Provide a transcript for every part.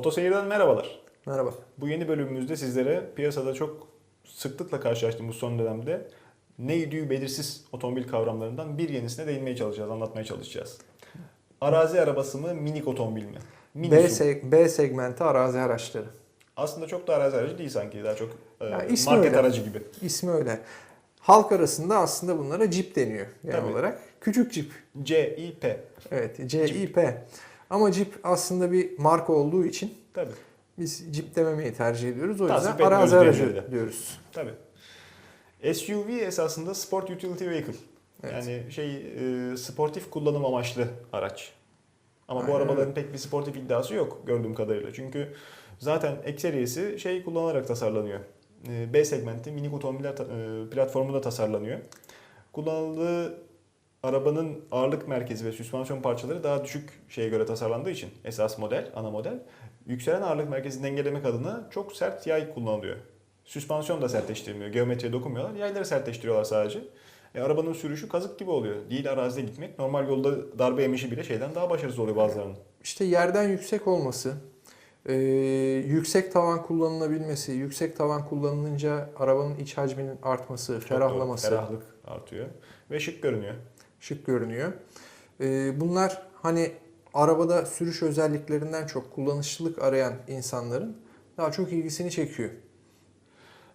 Otoseyir'den merhabalar. Merhaba. Bu yeni bölümümüzde sizlere piyasada çok sıklıkla karşılaştığımız son dönemde neydi belirsiz otomobil kavramlarından bir yenisine değinmeye çalışacağız, anlatmaya çalışacağız. Arazi arabası mı, minik otomobil mi? Mini B, seg- B segmenti arazi araçları. Aslında çok da arazi aracı değil sanki. Daha çok e, Ya ismi market öyle. aracı gibi. İsmi öyle. Halk arasında aslında bunlara Jeep deniyor genel Tabii. olarak. Küçük Jeep. C, I, P. Evet, CIP. Ama Jeep aslında bir marka olduğu için Tabii, biz Jeep dememeyi tercih ediyoruz. O Tasvip yüzden arazi aracı diyoruz. tabii. SUV esasında Sport Utility Vehicle. Evet. Yani şey e, sportif kullanım amaçlı araç. Ama bu Aynen arabaların pek bir sportif iddiası yok gördüğüm kadarıyla. Çünkü zaten ekseriyesi şey kullanarak tasarlanıyor. E, B segmenti minik otomobiller ta- e, platformunda tasarlanıyor. Kullanıldığı arabanın ağırlık merkezi ve süspansiyon parçaları daha düşük şeye göre tasarlandığı için esas model, ana model yükselen ağırlık merkezini dengelemek adına çok sert yay kullanılıyor. Süspansiyon da sertleştirilmiyor. Geometriye dokunmuyorlar. Yayları sertleştiriyorlar sadece. E, arabanın sürüşü kazık gibi oluyor. Değil arazide gitmek. Normal yolda darbe yemişi bile şeyden daha başarısız oluyor bazılarının. İşte yerden yüksek olması, e, yüksek tavan kullanılabilmesi, yüksek tavan kullanılınca arabanın iç hacminin artması, Çok ferahlaması, doğru. Ferahlık artıyor. Ve şık görünüyor. Şık görünüyor. E, bunlar hani arabada sürüş özelliklerinden çok kullanışlılık arayan insanların daha çok ilgisini çekiyor.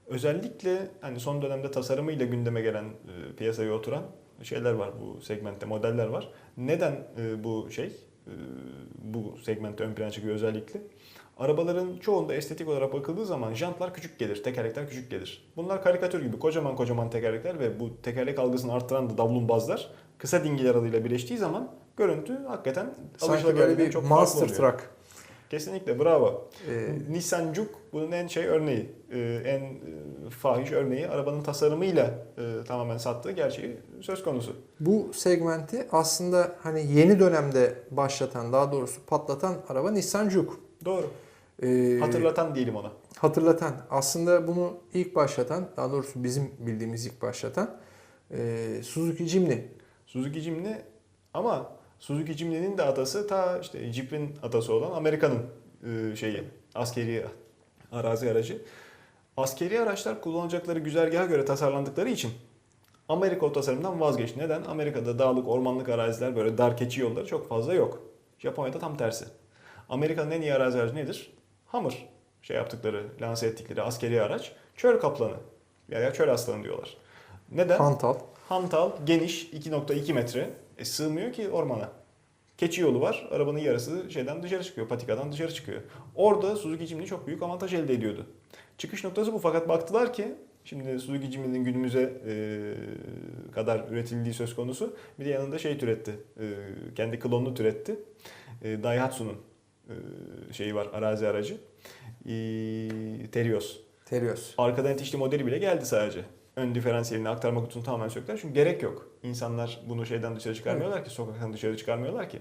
Özellikle hani son dönemde tasarımıyla gündeme gelen e, piyasaya oturan şeyler var bu segmentte modeller var. Neden e, bu şey e, bu segmentte ön plana çıkıyor özellikle? Arabaların çoğunda estetik olarak bakıldığı zaman jantlar küçük gelir, tekerlekler küçük gelir. Bunlar karikatür gibi kocaman kocaman tekerlekler ve bu tekerlek algısını arttıran da davlumbazlar kısa dingil aralığıyla birleştiği zaman görüntü hakikaten Sanki böyle bir çok oluyor. truck. Kesinlikle bravo. E, Nissan Juke bunun en şey örneği, e, en e, fahiş örneği arabanın tasarımıyla e, tamamen sattığı gerçeği söz konusu. bu segmenti aslında hani yeni dönemde başlatan, daha doğrusu patlatan araba Nissan Juke. Doğru. E, Hatırlatan diyelim ona. hatırlatan. Aslında bunu ilk başlatan, daha doğrusu bizim bildiğimiz ilk başlatan e, Suzuki Jimny. Suzuki Jimny ama Suzuki Jimny'nin de atası ta işte Jeep'in atası olan Amerika'nın e, şeyi askeri arazi aracı. Askeri araçlar kullanacakları güzergaha göre tasarlandıkları için Amerika o tasarımdan vazgeçti. Neden? Amerika'da dağlık, ormanlık araziler böyle dar keçi yolları çok fazla yok. Japonya'da tam tersi. Amerika'nın en iyi arazi aracı nedir? Hammer. Şey yaptıkları, lanse ettikleri askeri araç. Çöl kaplanı. Veya çöl aslanı diyorlar. Neden? Hantal. Hantal geniş 2.2 metre. E, sığmıyor ki ormana. Keçi yolu var. Arabanın yarısı şeyden dışarı çıkıyor. Patikadan dışarı çıkıyor. Orada Suzuki Jimny çok büyük avantaj elde ediyordu. Çıkış noktası bu fakat baktılar ki şimdi Suzuki Jimny'nin günümüze e, kadar üretildiği söz konusu. Bir de yanında şey türetti. E, kendi klonunu türetti. E, Daihatsu'nun e, şeyi var arazi aracı. E, Terios. Terios. Arkadan itişli modeli bile geldi sadece. Ön diferansiyelini aktarma kutusunu tamamen söktüler. Çünkü gerek yok. İnsanlar bunu şeyden dışarı çıkarmıyorlar ki, sokaktan dışarı çıkarmıyorlar ki.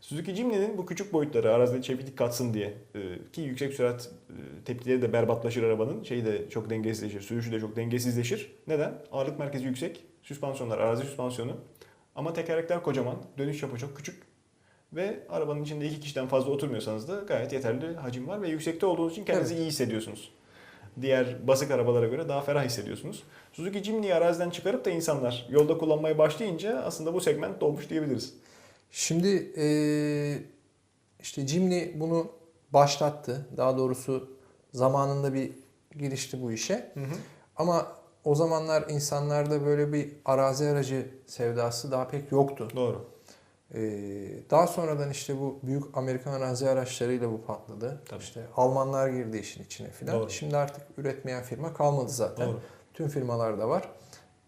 Suzuki Jimny'nin bu küçük boyutları arazide çeviklik katsın diye e, ki yüksek sürat e, tepkileri de berbatlaşır arabanın. Şeyi de çok dengesizleşir, sürüşü de çok dengesizleşir. Neden? Ağırlık merkezi yüksek, süspansiyonlar arazi süspansiyonu. Ama tekerlekler kocaman, dönüş çapı çok küçük. Ve arabanın içinde iki kişiden fazla oturmuyorsanız da gayet yeterli hacim var ve yüksekte olduğunuz için kendinizi iyi hissediyorsunuz diğer basık arabalara göre daha ferah hissediyorsunuz. Suzuki Jimny'yi araziden çıkarıp da insanlar yolda kullanmaya başlayınca aslında bu segment dolmuş diyebiliriz. Şimdi e, işte Jimny bunu başlattı. Daha doğrusu zamanında bir girişti bu işe. Ama o zamanlar insanlarda böyle bir arazi aracı sevdası daha pek yoktu. Doğru. E, daha sonradan işte bu büyük Amerikan arazi araçlarıyla bu patladı. Tabii. İşte Almanlar girdi işin içine filan. Doğru. Şimdi artık üretmeyen firma kalmadı zaten. Doğru. Tüm firmalar da var.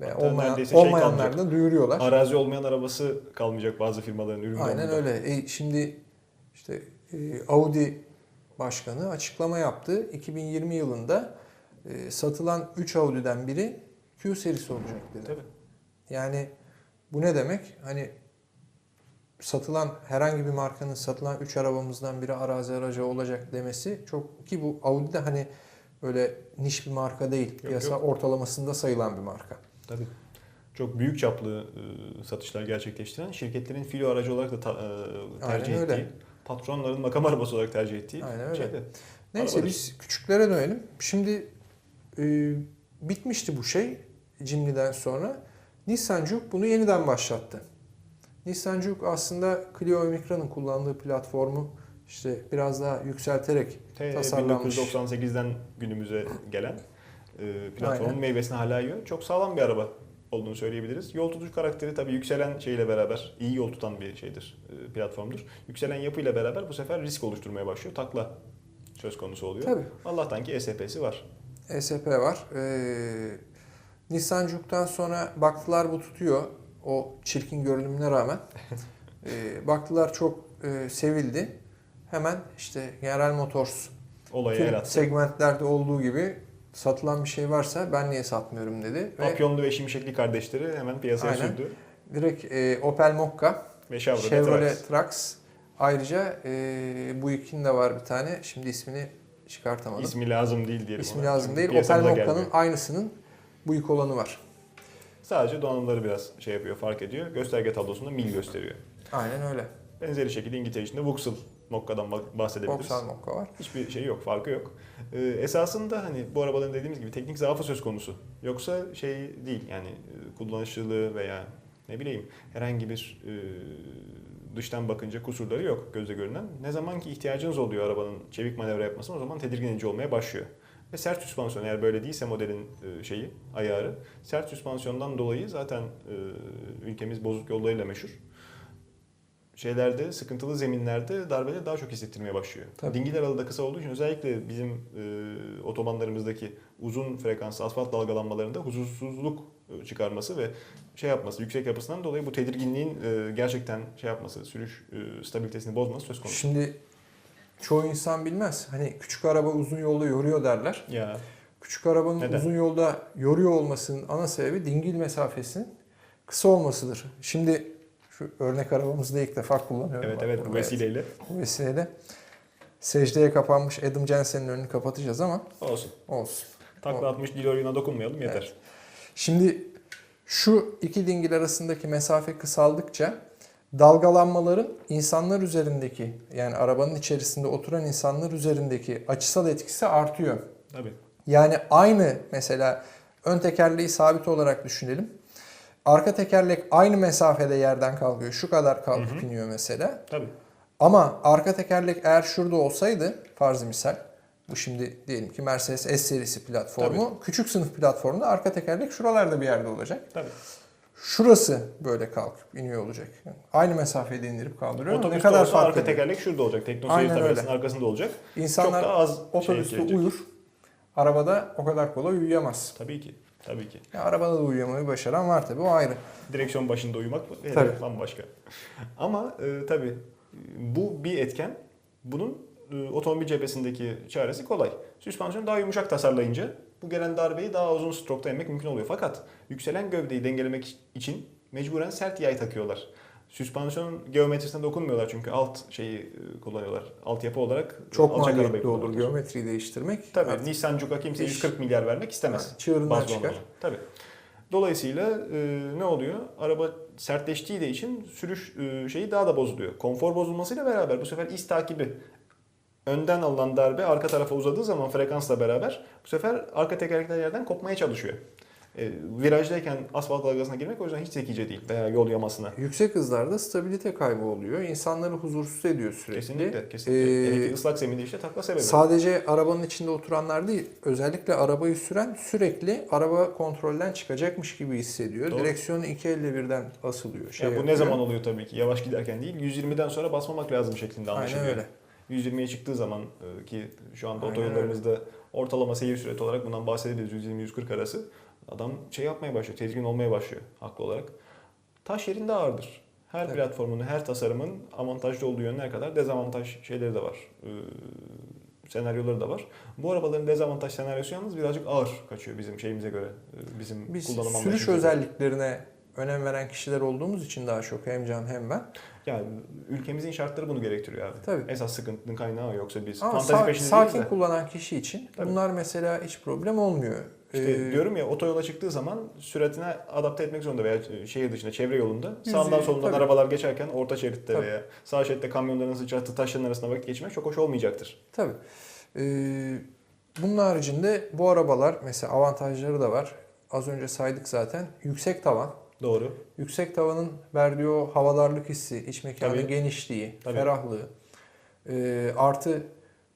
Ve Hatta olmayan, şey olmayanlar da duyuruyorlar. Arazi olmayan arabası kalmayacak bazı firmaların ürün Aynen öyle. E, şimdi işte e, Audi başkanı açıklama yaptı. 2020 yılında e, satılan 3 Audi'den biri Q serisi olacak dedi. Tabii. Yani bu ne demek? Hani satılan herhangi bir markanın satılan 3 arabamızdan biri arazi aracı olacak demesi çok ki bu Audi de hani böyle niş bir marka değil. Piyasa yok. ortalamasında sayılan bir marka. Tabii. Çok büyük çaplı e, satışlar gerçekleştiren şirketlerin filo aracı olarak da ta- e, tercih Aynen öyle. ettiği patronların makam arabası olarak tercih ettiği Aynen öyle. şeydi. Neyse Arabadır. biz küçüklere dönelim. Şimdi e, bitmişti bu şey Jimny'den sonra. Nissan Juke bunu yeniden başlattı. Nissan Juke aslında Clio Omicron'un kullandığı platformu işte biraz daha yükselterek T tasarlanmış. 1998'den günümüze gelen e, platformun Aynen. meyvesini hala yiyor. Çok sağlam bir araba olduğunu söyleyebiliriz. Yol tutucu karakteri tabii yükselen şeyle beraber iyi yol tutan bir şeydir, e, platformdur. Yükselen yapıyla beraber bu sefer risk oluşturmaya başlıyor. Takla söz konusu oluyor. Tabii. Allah'tan ki ESP'si var. ESP var. Ee, Nissan Juke'dan sonra baktılar bu tutuyor. O çirkin görünümüne rağmen. Ee, baktılar çok e, sevildi. Hemen işte General Motors tüm attı. segmentlerde olduğu gibi satılan bir şey varsa ben niye satmıyorum dedi. Ve Papyonlu ve Şimşekli kardeşleri hemen piyasaya Aynen. sürdü. direkt e, Opel Mokka, Ve Chevrolet, Chevrolet Trax. Ayrıca e, bu ikinin de var bir tane. Şimdi ismini çıkartamadım. İsmi lazım değil diyelim. İsmi ona. lazım değil. Opel Mokka'nın aynısının bu olanı var. Sadece donanımları biraz şey yapıyor, fark ediyor. Gösterge tablosunda mil gösteriyor. Aynen öyle. Benzeri şekilde İngiltere içinde Vauxhall Mokka'dan bah- bahsedebiliriz. Vauxhall Mokka var. Hiçbir şey yok, farkı yok. Ee, esasında hani bu arabaların dediğimiz gibi teknik zaafı söz konusu. Yoksa şey değil yani e, kullanışlılığı veya ne bileyim herhangi bir e, dıştan bakınca kusurları yok gözle görünen. Ne zaman ki ihtiyacınız oluyor arabanın çevik manevra yapmasına o zaman tedirgin edici olmaya başlıyor. Ve sert süspansiyon eğer böyle değilse modelin e, şeyi, ayarı. Sert süspansiyondan dolayı zaten e, ülkemiz bozuk yollarıyla meşhur. Şeylerde, sıkıntılı zeminlerde darbeleri daha çok hissettirmeye başlıyor. Tabii. Dingil aralığı da kısa olduğu için özellikle bizim e, otobanlarımızdaki uzun frekanslı asfalt dalgalanmalarında huzursuzluk e, çıkarması ve şey yapması, yüksek yapısından dolayı bu tedirginliğin e, gerçekten şey yapması, sürüş e, stabilitesini bozması söz konusu. Şimdi çoğu insan bilmez. Hani küçük araba uzun yolda yoruyor derler. Ya Küçük arabanın Neden? uzun yolda yoruyor olmasının ana sebebi dingil mesafesinin kısa olmasıdır. Şimdi şu örnek arabamızda ilk defa kullanıyorum. evet evet bu vesileyle Bu vesileyle secdeye kapanmış Adam Jensen'in önünü kapatacağız ama olsun. olsun. Takla atmış DeLorean'a dokunmayalım yeter. Evet. Şimdi şu iki dingil arasındaki mesafe kısaldıkça dalgalanmaların insanlar üzerindeki yani arabanın içerisinde oturan insanlar üzerindeki açısal etkisi artıyor. Tabii. Yani aynı mesela ön tekerleği sabit olarak düşünelim. Arka tekerlek aynı mesafede yerden kalkıyor. Şu kadar kalkıp iniyor mesela. Tabii. Ama arka tekerlek eğer şurada olsaydı farz misal bu şimdi diyelim ki Mercedes S serisi platformu. Küçük sınıf platformda arka tekerlek şuralarda bir yerde olacak. Tabii. Şurası böyle kalkıp iniyor olacak. Yani aynı mesafede indirip kaldırıyor. ama Otobüste ne kadar olsa fark arka tekerlek şurada olacak. Teknoseyir tabelasının arkasında olacak. İnsanlar Çok daha az şey otobüste uyur. Arabada o kadar kolay uyuyamaz. Tabii ki. Tabii ki. Ya arabada da uyuyamayı başaran var tabii o ayrı. Direksiyon başında uyumak hele Tabii. bambaşka. Ama e, tabii bu bir etken. Bunun e, otomobil cephesindeki çaresi kolay. Süspansiyonu daha yumuşak tasarlayınca bu gelen darbeyi daha uzun strokta emmek mümkün oluyor. Fakat yükselen gövdeyi dengelemek için mecburen sert yay takıyorlar. Süspansiyonun geometrisine dokunmuyorlar çünkü alt şeyi e, kullanıyorlar. Altyapı olarak Çok maliyetli olur geometriyi değiştirmek. Tabii Artık Nissan Juke'a kimse iş- 140 milyar vermek istemez. Yani çığırından çıkar. donanımı. Tabii. Dolayısıyla e, ne oluyor? Araba sertleştiği de için sürüş e, şeyi daha da bozuluyor. Konfor bozulmasıyla beraber bu sefer iz takibi önden alınan darbe arka tarafa uzadığı zaman frekansla beraber bu sefer arka tekerlekler yerden kopmaya çalışıyor. E, virajdayken asfalt dalgasına girmek o yüzden hiç zekice değil veya yol yamasına. Yüksek hızlarda stabilite kaybı oluyor. İnsanları huzursuz ediyor sürekli. Kesinlikle. kesinlikle. Ee, Hele ki ıslak zeminde işte takla sebebi. Sadece arabanın içinde oturanlar değil, özellikle arabayı süren sürekli araba kontrolden çıkacakmış gibi hissediyor. Doğru. Direksiyonu iki elle birden asılıyor. Şey Ya bu yapıyor. ne zaman oluyor tabii ki? Yavaş giderken değil, 120'den sonra basmamak lazım şeklinde Aynen anlaşılıyor. öyle. 120'ye çıktığı zaman e, ki şu anda Aynen otoyollarımızda ortalama seyir süreti olarak bundan bahsedebiliriz 120-140 arası. Adam şey yapmaya başlıyor, tedirgin olmaya başlıyor haklı olarak. Taş yerinde ağırdır. Her Tabii. platformun, her tasarımın avantajlı olduğu yönler kadar dezavantaj şeyleri de var. E, senaryoları da var. Bu arabaların dezavantaj senaryosu yalnız birazcık ağır kaçıyor bizim şeyimize göre. e, Bizim Biz kullanım sürüş anlayışımıza göre. Önem veren kişiler olduğumuz için daha çok hem Can hem ben. Yani ülkemizin şartları bunu gerektiriyor abi. Tabii. Esas sıkıntının kaynağı yoksa biz Ama fantazi sa- peşinde sakin de. kullanan kişi için Tabii. bunlar mesela hiç problem olmuyor. İşte Ee, diyorum ya otoyola çıktığı zaman süratine adapte etmek zorunda veya şehir dışında çevre yolunda Yüzü- sağından solundan tabii. arabalar geçerken orta şeritte Tabii. veya sağ şeritte kamyonların sıçrattığı taşların arasında vakit geçirmek çok hoş olmayacaktır. Tabii. Ee, bunun haricinde bu arabalar mesela avantajları da var. Az önce saydık zaten. Yüksek tavan. Doğru. Yüksek tavanın verdiği o havadarlık hissi, iç mekanın Tabii. genişliği, Tabii. ferahlığı. Ee, artı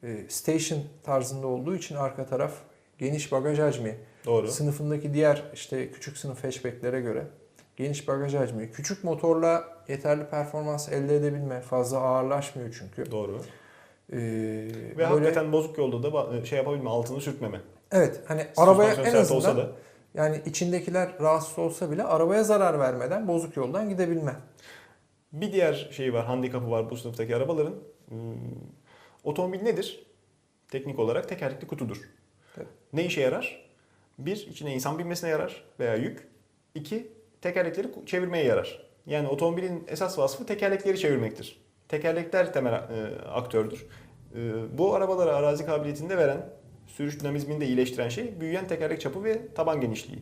e, station tarzında olduğu için arka taraf geniş bagaj hacmi. Doğru. Sınıfındaki diğer işte küçük sınıf hatchbacklere göre geniş bagaj hacmi. Küçük motorla yeterli performans elde edebilme. Fazla ağırlaşmıyor çünkü. Doğru. Ee, Ve böyle- hakikaten bozuk yolda da şey yapabilme, altını sürtmeme. Evet hani arabaya en sert olsa azından da. Yani içindekiler rahatsız olsa bile arabaya zarar vermeden bozuk yoldan gidebilme. Bir diğer şey var, handikapı var bu sınıftaki arabaların. Hmm, otomobil nedir? Teknik olarak tekerlekli kutudur. Evet. Ne işe yarar? Bir, içine insan binmesine yarar veya yük. İki, tekerlekleri çevirmeye yarar. Yani otomobilin esas vasfı tekerlekleri çevirmektir. Tekerlekler temel e, aktördür. E, bu arabalara arazi kabiliyetinde veren, sürüş dinamizmini de iyileştiren şey büyüyen tekerlek çapı ve taban genişliği.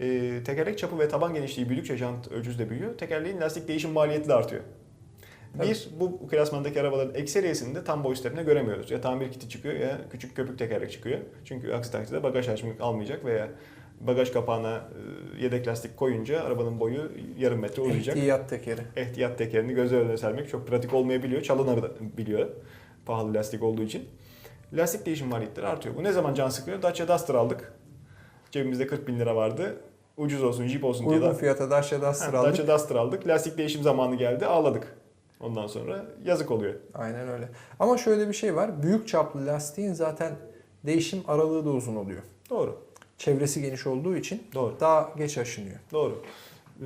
E, tekerlek çapı ve taban genişliği büyüdükçe jant ölçüsü de büyüyor. Tekerleğin lastik değişim maliyeti de artıyor. Tabii. Bir, bu klasmandaki arabaların ekseriyesinde tam boy stepine göremiyoruz. Ya tamir kiti çıkıyor ya küçük köpük tekerlek çıkıyor. Çünkü aksi takdirde bagaj hacmi almayacak veya bagaj kapağına e, yedek lastik koyunca arabanın boyu yarım metre uzayacak. İhtiyat tekeri. Ehtiyat tekerini göz önüne sermek çok pratik olmayabiliyor. Çalınabiliyor pahalı lastik olduğu için. Lastik değişim maliyetleri artıyor. Bu ne zaman can sıkıyor? Dacia Duster aldık. Cebimizde 40 bin lira vardı. Ucuz olsun, Jeep olsun diye Uygun fiyata Dacia Duster Ha, aldık. Dacia Duster aldık. Lastik değişim zamanı geldi. Ağladık. Ondan sonra yazık oluyor. Aynen öyle. Ama şöyle bir şey var. Büyük çaplı lastiğin zaten değişim aralığı da uzun oluyor. Doğru. Çevresi geniş olduğu için Doğru. daha geç aşınıyor. Doğru. Ee,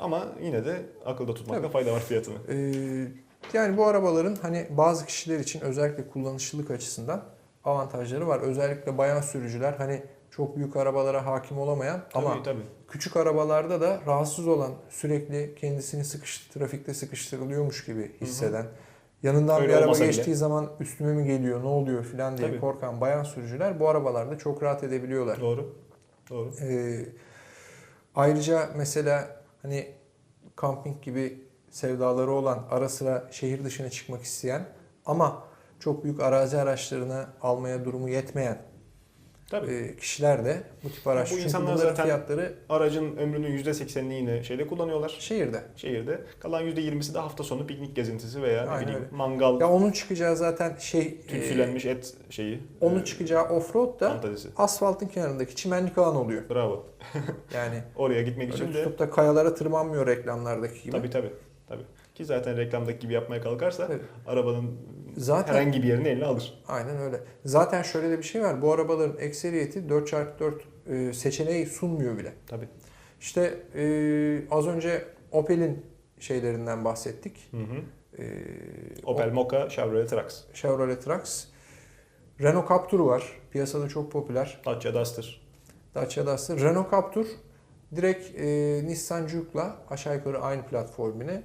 ama yine de akılda tutmakta Tabii. fayda var fiyatını. Ee, yani bu arabaların hani bazı kişiler için özellikle kullanışlılık açısından avantajları var. Özellikle bayan sürücüler hani çok büyük arabalara hakim olamayan ama tabii küçük arabalarda da rahatsız olan sürekli kendisini sıkış, trafikte sıkıştırılıyormuş gibi hisseden yanından Öyle bir araba olmasa bile. geçtiği zaman üstüme mi geliyor ne oluyor filan diye Tabii. korkan bayan sürücüler bu arabalarda çok rahat edebiliyorlar. Doğru. Doğru. Ee, ayrıca mesela hani kamping gibi sevdaları olan ara sıra şehir dışına çıkmak isteyen ama çok büyük arazi araçlarını almaya durumu yetmeyen Tabii. e, kişiler de bu tip araç. Bu Çünkü insanlar zaten- fiyatları Aracın ömrünün %80'ini yine şeyde kullanıyorlar. şehirde. Şehirde. Kalan %20'si de hafta sonu piknik gezintisi veya ne Aynen bileyim öyle. mangal, Ya onun çıkacağı zaten şey tütsülenmiş et şeyi. e, onun e, çıkacağı offroad da fantazisi. asfaltın kenarındaki çimenlik alan oluyor. Bravo. Yani Oraya gitmek için de tutup da kayalara tırmanmıyor reklamlardaki gibi. tabii tabii. Tabii. Ki zaten reklamdaki gibi yapmaya kalkarsa Tabii. arabanın Zaten herhangi bir yerini eline alır. Aynen öyle. Zaten şöyle de bir şey var. Bu arabaların ekseriyeti 4x4 e, seçeneği sunmuyor bile. Tabii. İşte e, az önce Opel'in şeylerinden bahsettik. Hı hı. E, Opel Mokka, Chevrolet Trax, Chevrolet Trax. Renault Captur var. Piyasada çok popüler. Dacia Duster. Dacia Duster. Renault Captur direkt e, Nissan Juke'la aşağı yukarı aynı platformine.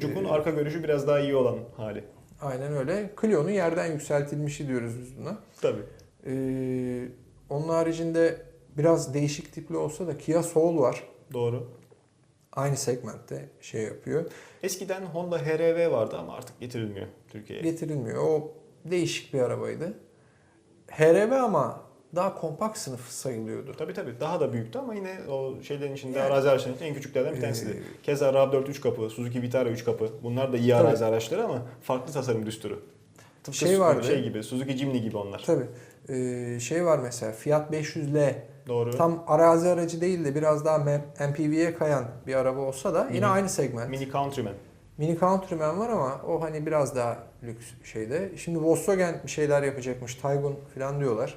Juke'un Ee, arka görüşü biraz daha iyi olan hali. Aynen öyle. Clio'nun yerden yükseltilmişi diyoruz biz buna. Tabii. Ee, onun haricinde biraz değişik tipli olsa da Kia Soul var. Doğru. Aynı segmentte şey yapıyor. Eskiden Honda HR-V vardı ama artık getirilmiyor Türkiye'ye. Getirilmiyor. O değişik bir arabaydı. HRV ama daha kompakt sınıf sayılıyordu. Tabii tabii. Daha da büyüktü ama yine o şeylerin içinde Yani- arazi araçlarının en küçüklerden bir tanesiydi. Ee, Keza RAV4 3 kapı, Suzuki Vitara 3 kapı. Bunlar da iyi Tabii. arazi araçları ama farklı tasarım düsturu. Tıpkı Şey vardı. Şey gibi, Suzuki Jimny gibi onlar. Tabii. Ee, şey var mesela Fiat 500L Doğru. tam arazi aracı değil de biraz daha MPV'ye kayan bir araba olsa da yine Mini- aynı segment. Mini Countryman. Mini Countryman var ama o hani biraz daha lüks şeyde. Şimdi Volkswagen bir şeyler yapacakmış. Taygun falan diyorlar.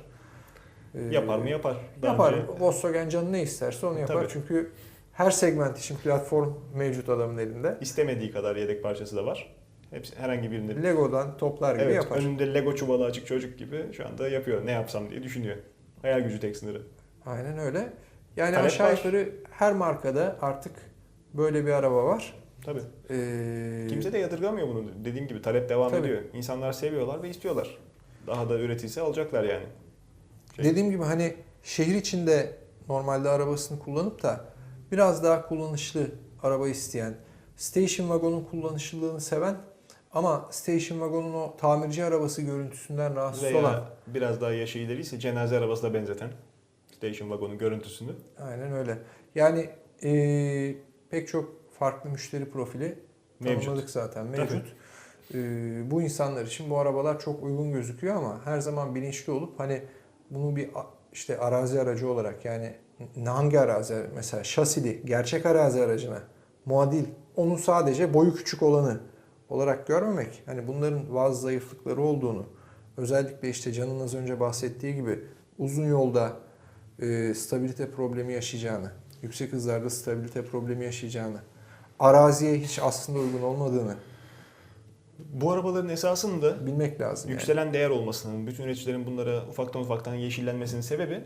Ee, Yapar mı yapar. Daha Yapar. önce- Volkswagen canı ne isterse onu yapar. Tabii. Çünkü her segment için platform mevcut adamın elinde. İstemediği kadar yedek parçası da var. Hepsi herhangi birinde. Lego'dan toplar gibi Evet, yapar. önünde Lego çuvalı açık çocuk gibi şu anda yapıyor. Ne yapsam diye düşünüyor. Hayal gücü tek sınırı. Aynen öyle. Yani Talep aşağı var. yukarı her markada artık böyle bir araba var. Tabii. Ee, Kimse de yadırgamıyor bunu. Dediğim gibi talep devam Tabii. ediyor. İnsanlar seviyorlar ve istiyorlar. Daha da üretilse alacaklar yani. Şey- Dediğim gibi hani şehir içinde normalde arabasını kullanıp da biraz daha kullanışlı araba isteyen, station wagon'un kullanışlılığını seven ama station wagon'un o tamirci arabası görüntüsünden rahatsız Veya olan. biraz daha yaşı ileriyse cenaze arabasına benzeten station wagon'un görüntüsünü. Aynen öyle. Yani eee, pek çok farklı müşteri profili Mevcut. tanımladık zaten Tabii. mevcut. Eee, bu insanlar için bu arabalar çok uygun gözüküyor ama her zaman bilinçli olup hani bunu bir işte arazi aracı olarak yani hangi arazi? Mesela şasili gerçek arazi aracına muadil onun sadece boyu küçük olanı olarak görmemek hani bunların bazı zayıflıkları olduğunu özellikle işte Can'ın az önce bahsettiği gibi uzun yolda e, stabilite problemi yaşayacağını, yüksek hızlarda stabilite problemi yaşayacağını, araziye hiç aslında uygun olmadığını Bu arabaların esasında bilmek lazım. yani. yükselen değer olmasının, bütün üreticilerin bunlara ufaktan ufaktan yeşillenmesinin sebebi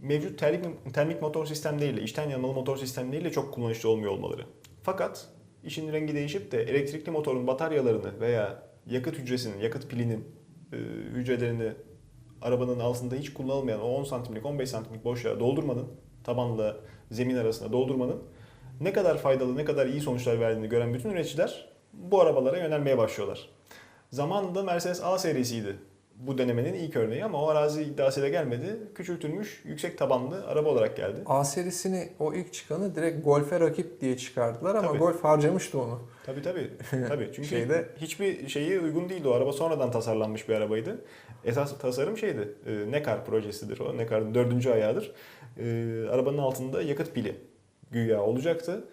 mevcut termik, termik motor sistemleriyle, içten yanmalı motor sistemleriyle çok kullanışlı olmuyor olmaları. Fakat işin rengi değişip de elektrikli motorun bataryalarını veya yakıt hücresinin, yakıt pilinin e, hücrelerini arabanın altında hiç kullanılmayan o 10 santimlik, 15 santimlik boşluğa doldurmanın, tabanla zemin arasında doldurmanın ne kadar faydalı, ne kadar iyi sonuçlar verdiğini gören bütün üreticiler bu arabalara yönelmeye başlıyorlar. Zamanında Mercedes A serisiydi bu denemenin ilk örneği ama o arazi iddiasıyla gelmedi. Küçültülmüş, yüksek tabanlı araba olarak geldi. A serisini o ilk çıkanı direkt Golf'e rakip diye çıkardılar ama Tabii. Golf harcamıştı onu. Tabii tabii. tabii. Çünkü Şeyde- hiçbir şeyi uygun değildi. O araba sonradan tasarlanmış bir arabaydı. Esas tasarım şeydi. E, Nekar projesidir o. Nekar'ın dördüncü ayağıdır. E, arabanın altında yakıt pili güya olacaktı.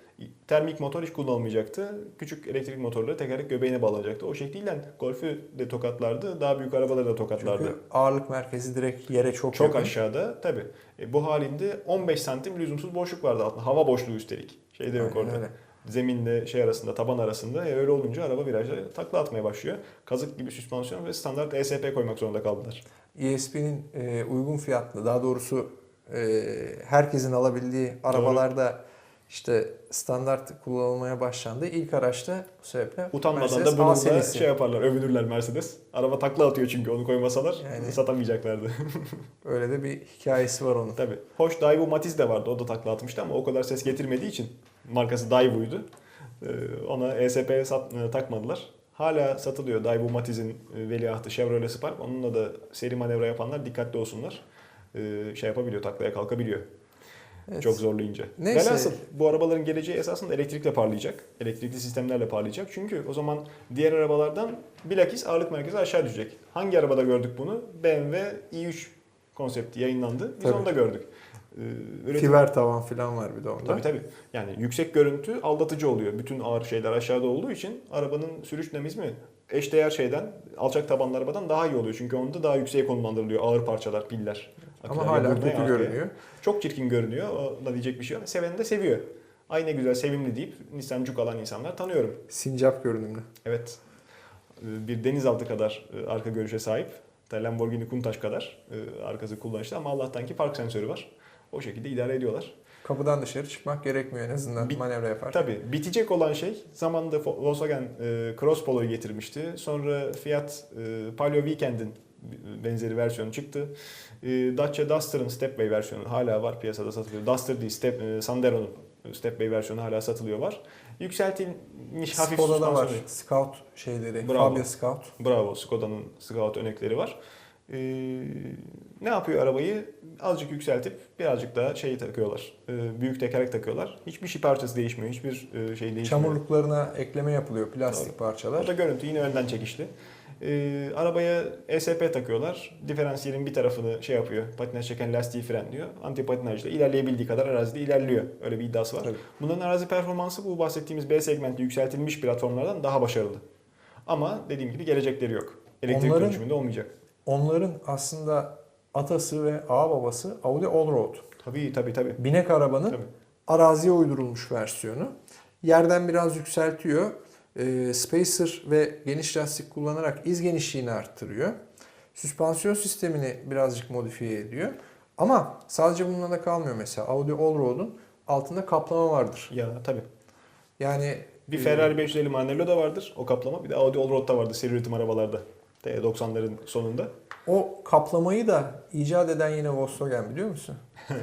Termik motor hiç kullanılmayacaktı. Küçük elektrik motorları tekerlek göbeğine bağlanacaktı. O şekliyle Golf'ü de tokatlardı. Daha büyük arabaları da tokatlardı. Çünkü ağırlık merkezi direkt yere çok, Çok yakın. aşağıda tabii. E, bu halinde 15 santim lüzumsuz boşluk vardı altında. Hava boşluğu üstelik. Şey de yok orada. öyle. Zeminle şey arasında, taban arasında. E, öyle olunca araba virajda takla atmaya başlıyor. Kazık gibi süspansiyon ve standart ESP koymak zorunda kaldılar. ESP'nin e, uygun fiyatlı daha doğrusu e, herkesin alabildiği arabalarda işte standart kullanılmaya başlandı. İlk araçta bu sebeple Utanmadan Mercedes da bununla A serisi. şey yaparlar, övünürler Mercedes. Araba takla atıyor çünkü onu koymasalar Yani- satamayacaklardı. Öyle de bir hikayesi var onun. Tabii. Hoş Daewoo Matiz de vardı. O da takla atmıştı ama o kadar ses getirmediği için markası Daewoo'ydu. Ee, Ona ESP sat, e, takmadılar. Hala satılıyor Daewoo Matiz'in e, veliahtı Chevrolet Spark. Onunla da seri manevra yapanlar dikkatli olsunlar. Ee, Şey yapabiliyor, taklaya kalkabiliyor. Evet. Çok zorlayınca. Neyse. Velhasıl bu arabaların geleceği esasında elektrikle parlayacak. Elektrikli sistemlerle parlayacak. Çünkü o zaman diğer arabalardan bilakis ağırlık merkezi aşağı düşecek. Hangi arabada gördük bunu? BMW i3 konsepti yayınlandı. Biz Tabii. onu da gördük. Ee, üretim- Fiber tavan falan var bir de onda. Tabii tabii. Yani yüksek görüntü aldatıcı oluyor. Bütün ağır şeyler aşağıda olduğu için arabanın sürüş dinamizmi eşdeğer şeyden, alçak tabanlı arabadan daha iyi oluyor. Çünkü onda daha yükseğe konumlandırılıyor ağır parçalar, piller. Ama hala kötü arkaya. görünüyor. Çok çirkin görünüyor. O da diyecek bir şey yok. Seven de seviyor. Ay ne güzel, sevimli deyip Nissan Juke alan insanlar tanıyorum. Sincap görünümlü. Evet. Ee, Bir denizaltı kadar e, arka görüşe sahip. Lamborghini Countach kadar e, arkası kullanışlı ama Allah'tan ki park sensörü var. O şekilde idare ediyorlar. Kapıdan dışarı çıkmak gerekmiyor en azından Bit- manevra yapar. Tabii bitecek olan şey zamanında Volkswagen e, Cross Polo'yu getirmişti. Sonra Fiat e, Palio Weekend'in benzeri versiyonu çıktı. E, Dacia Duster'ın Stepway versiyonu hala var piyasada satılıyor. Duster değil, Step, e, Sandero'nun Stepway versiyonu hala satılıyor var. Yükseltilmiş hafif Skoda'da var. Scout şeyleri. Bravo. Fabia Scout. Bravo, Skoda'nın Scout örnekleri var. E, ne yapıyor arabayı? Azıcık yükseltip birazcık daha şeyi takıyorlar. E, büyük tekerlek takıyorlar. Hiçbir şey parçası değişmiyor. Hiçbir e, şey değişmiyor. Çamurluklarına ekleme yapılıyor plastik Doğru. parçalar. O da görüntü yine önden çekişli. Ee, arabaya ESP takıyorlar. Diferansiyelin bir tarafını şey yapıyor. Patinaj çeken lastiği frenliyor. Anti patinajla ilerleyebildiği kadar arazide ilerliyor. Öyle bir iddiası var. Tabii. Bunların arazi performansı bu bahsettiğimiz B segmentli yükseltilmiş platformlardan daha başarılı. Ama dediğim gibi gelecekleri yok. Elektrik Onların- dönüşümünde olmayacak. Onların aslında atası ve ağababası Audi Allroad. Tabii tabii tabii. Binek arabanın Tabii. araziye uydurulmuş versiyonu. Yerden biraz yükseltiyor. Ee, Spacer ve geniş lastik kullanarak iz genişliğini arttırıyor. Süspansiyon sistemini birazcık modifiye ediyor. Ama sadece bununla da kalmıyor mesela. Audi Allroad'un altında kaplama vardır. Ya tabii. Yani Bir e, Ferrari 550 Manello da vardır o kaplama. Bir de Audi Allroad da vardı seri üretim arabalarda. 90'ların sonunda. O kaplamayı da icat eden yine Volkswagen biliyor musun?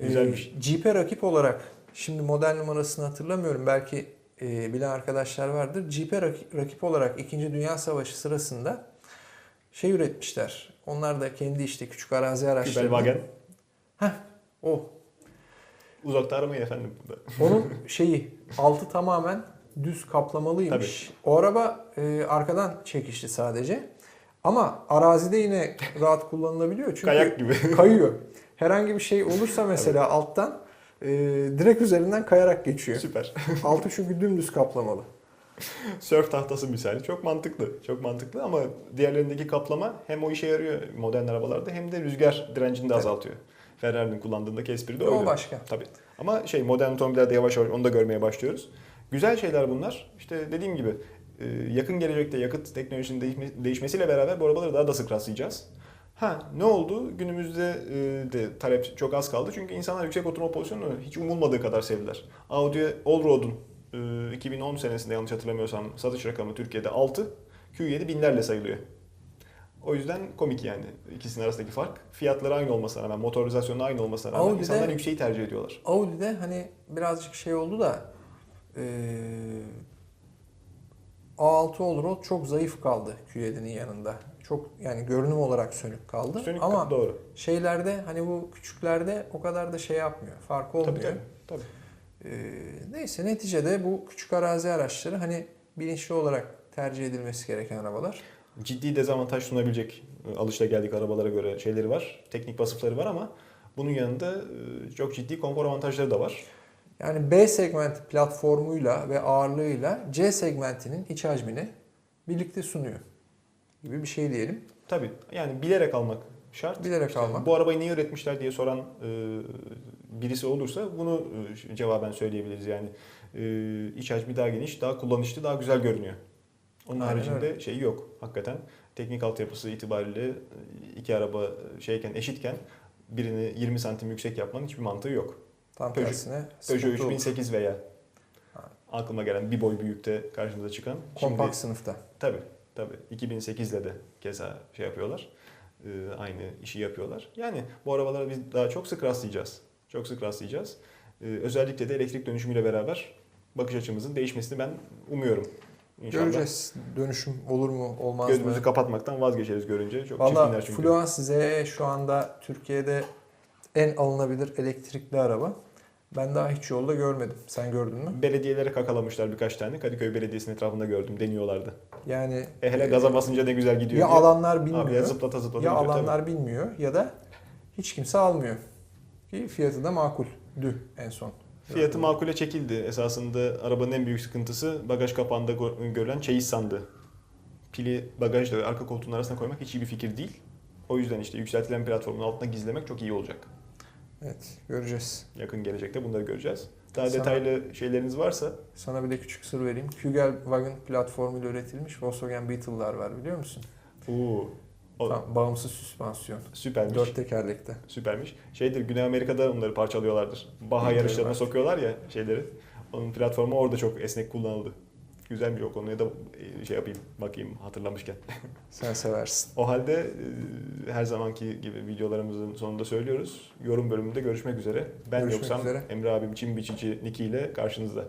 Güzelmiş. Ee, Jeep'e rakip olarak şimdi model numarasını hatırlamıyorum. Belki e, bilen arkadaşlar vardır. Jeep'e rak- rakip olarak 2. Dünya Savaşı sırasında şey üretmişler. Onlar da kendi işte küçük arazi araçları. Kübelwagen. O. Uzakta aramayın efendim. Onun şeyi altı tamamen düz kaplamalıymış. O araba e, arkadan çekişli sadece. Ama arazide yine rahat kullanılabiliyor. Çünkü Kayak gibi. kayıyor. Herhangi bir şey olursa mesela alttan e, direkt üzerinden kayarak geçiyor. Süper. Altı çünkü dümdüz kaplamalı. Sörf tahtası misali. Çok mantıklı. Çok mantıklı ama diğerlerindeki kaplama hem o işe yarıyor modern arabalarda hem de rüzgar direncini de azaltıyor. Ferrari'nin kullandığındaki espri de O öyle. başka. Tabii. Ama şey modern otomobillerde yavaş yavaş onu da görmeye başlıyoruz. Güzel şeyler bunlar. İşte dediğim gibi e, yakın gelecekte yakıt teknolojisinin değişme- değişmesiyle beraber bu arabaları daha da sık rastlayacağız. Ha ne oldu? Günümüzde e, de talep çok az kaldı. Çünkü insanlar yüksek oturma pozisyonunu hiç umulmadığı kadar sevdiler. Audi Allroad'un e, 2010 senesinde yanlış hatırlamıyorsam satış rakamı Türkiye'de 6, Q7 binlerle sayılıyor. O yüzden komik yani ikisinin arasındaki fark. Fiyatları aynı olmasına rağmen, motorizasyonu aynı olmasına rağmen Audi'de- insanlar yükseği tercih ediyorlar. Audi'de hani birazcık şey oldu da e, A6 Allroad çok zayıf kaldı Q7'nin yanında. Çok yani görünüm olarak sönük kaldı. Sönük Ama doğru. şeylerde hani bu küçüklerde o kadar da şey yapmıyor. Fark olmuyor. Tabii tabii. tabii. Ee, neyse neticede bu küçük arazi araçları hani bilinçli olarak tercih edilmesi gereken arabalar. Ciddi dezavantaj sunabilecek e, alışta geldik arabalara göre şeyleri var. Teknik vasıfları var ama bunun yanında e, çok ciddi konfor avantajları da var. Yani B segment platformuyla ve ağırlığıyla C segmentinin iç hacmini birlikte sunuyor gibi bir şey diyelim. Tabii yani bilerek almak şart. Bilerek İşte almak. Bu arabayı niye üretmişler diye soran e, birisi olursa bunu e, cevaben söyleyebiliriz. Yani e, iç hacmi daha geniş, daha kullanışlı, daha güzel görünüyor. Onun Aynen haricinde öyle. şey yok. Hakikaten teknik altyapısı itibariyle e, iki araba şeyken eşitken birini 20 santim yüksek yapmanın hiçbir mantığı yok. Tam Peugeot- tersine Peugeot sıkıntı olur. 3008 veya aklıma gelen bir boy büyükte karşımıza çıkan. Kompakt sınıfta. Tabii tabii 2008'le de keza şey yapıyorlar. Ee, aynı işi yapıyorlar. Yani bu arabalara biz daha çok sık rastlayacağız. Çok sık rastlayacağız. Ee, özellikle de elektrik dönüşümüyle beraber bakış açımızın değişmesini ben umuyorum. İnşallah. Göreceğiz. Dönüşüm olur mu olmaz Gözümüzü mı? kapatmaktan vazgeçeriz görünce. Çok Valla çirkinler çünkü. Fluence Z şu anda Türkiye'de en alınabilir elektrikli araba. Ben daha hiç yolda görmedim. Sen gördün mü? Belediyelere kakalamışlar birkaç tane. Kadıköy Belediyesi'nin etrafında gördüm. Deniyorlardı. Yani E hele gaza basınca ne güzel gidiyor ya diye. alanlar Abi ya bilmiyor. zıplata zıplata Ya gidiyor, tabii. alanlar bilmiyor ya da hiç kimse almıyor. Ki fiyatı da makul. Dü en son. Fiyatı makule çekildi. Esasında arabanın en büyük sıkıntısı bagaj kapağında görülen çeyiz sandığı. Pili bagajla ve arka koltuğun arasına koymak hiç iyi bir fikir değil. O yüzden işte yükseltilen platformun altına gizlemek çok iyi olacak. Evet göreceğiz. Yakın gelecekte bunları göreceğiz. Daha Sana- detaylı şeyleriniz varsa Sana bir de küçük sır vereyim. Kugelwagen platformuyla üretilmiş Volkswagen Beetle'lar var biliyor musun? uuu o Tam bağımsız süspansiyon. süpermiş. Dört tekerlekte. Süpermiş. Şeydir Güney Amerika'da onları parçalıyorlardır. Baha yarışlarına sokuyorlar ya şeyleri. Onun platformu orada çok esnek kullanıldı. Güzelmiş o konuya da e, şey yapayım bakayım hatırlamışken. Sen seversin. O halde e, her zamanki gibi videolarımızın sonunda söylüyoruz. Yorum bölümünde görüşmek üzere. Ben Görüşmek yoksam üzere. Emre abim Çin biçici Niki ile karşınızda.